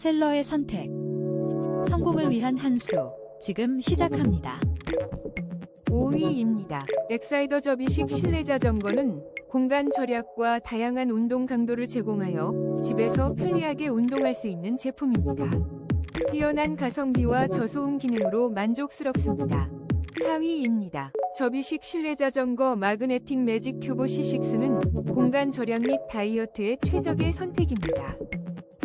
셀러의 선택. 성공을 위한 한 수. 지금 시작합니다. 5위입니다. 엑사이더 접이식 실내 자전거는 공간 절약과 다양한 운동 강도를 제공하여 집에서 편리하게 운동할 수 있는 제품입니다. 뛰어난 가성비와 저소음 기능으로 만족스럽습니다. 4위입니다. 접이식 실내 자전거 마그네틱 매직 큐브 C6는 공간 절약 및 다이어트에 최적의 선택입니다.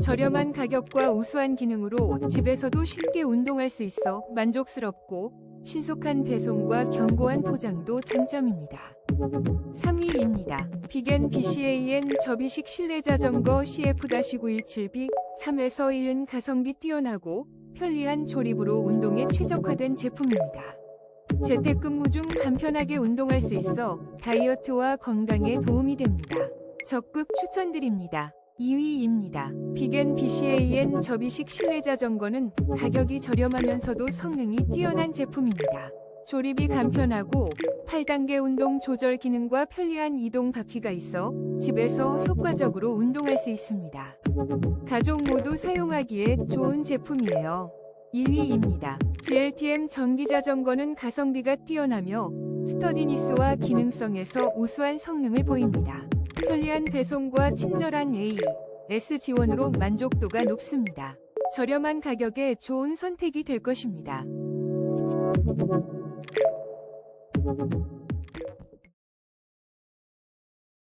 저렴한 가격과 우수한 기능으로 집에서도 쉽게 운동할 수 있어 만족스럽고 신속한 배송과 견고한 포장도 장점입니다. 3위입니다. 비겐 BCAN 접이식 실내 자전거 CF-917B 3에서 1은 가성비 뛰어나고 편리한 조립으로 운동에 최적화된 제품입니다. 재택근무 중 간편하게 운동할 수 있어 다이어트와 건강에 도움이 됩니다. 적극 추천드립니다. 2위입니다. 비겐 BCAN 접이식 실내 자전거는 가격이 저렴하면서도 성능이 뛰어난 제품입니다. 조립이 간편하고 8단계 운동 조절 기능과 편리한 이동 바퀴가 있어 집에서 효과적으로 운동할 수 있습니다. 가족 모두 사용하기에 좋은 제품이에요. 1위입니다. GLTM 전기 자전거는 가성비가 뛰어나며 스터디니스와 기능성에서 우수한 성능을 보입니다. 편리한 배송과 친절한 A, S 지원으로 만족도가 높습니다. 저렴한 가격에 좋은 선택이 될 것입니다.